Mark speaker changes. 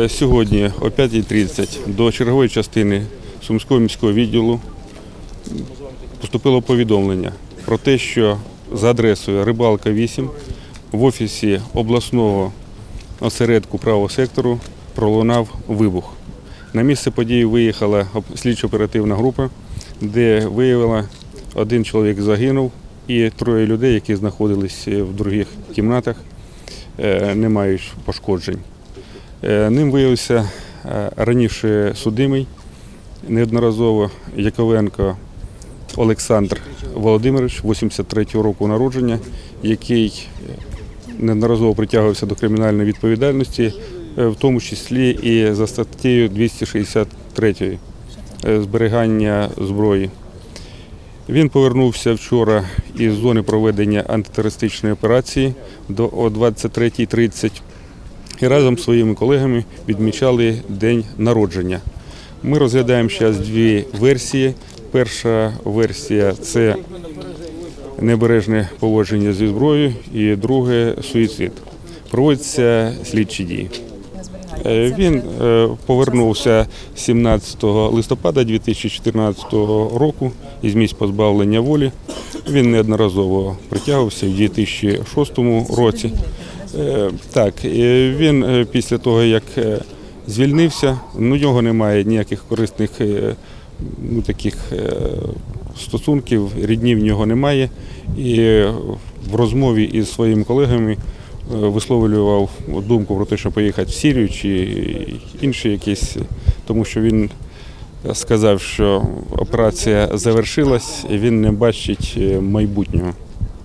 Speaker 1: Е, Сьогодні о 5.30 до чергової частини Сумського міського відділу поступило повідомлення про те, що за адресою Рибалка 8 в офісі обласного осередку правого сектору пролунав вибух. На місце події виїхала слідчо-оперативна група, де виявила один чоловік загинув і троє людей, які знаходились е, в других кімнатах, е, не мають пошкоджень. Е, Ним виявився е, раніше судимий неодноразово Яковенко Олександр Володимирович, 83-го року народження, який неодноразово притягувався до кримінальної відповідальності, е, в тому числі і за статтею 263 е, зберігання зброї. Він повернувся вчора із зони проведення антитерористичної операції до о 23.30 і разом з своїми колегами відмічали день народження. Ми розглядаємо зараз дві версії. Перша версія це небережне поводження зі зброєю, і друге суїцид. Проводяться слідчі дії. Е, Він е, повернувся 17 листопада 2014 року із місць позбавлення волі. Він неодноразово притягувався в 2006 році. Е, Так, він е, після того, як е, звільнився, ну, нього немає ніяких корисних ну, таких стосунків, рідні в нього немає. І в розмові із своїми колегами висловлював думку про те, що поїхати в Сірію чи інші якісь, тому що він сказав, що операція завершилась і він не бачить майбутнього.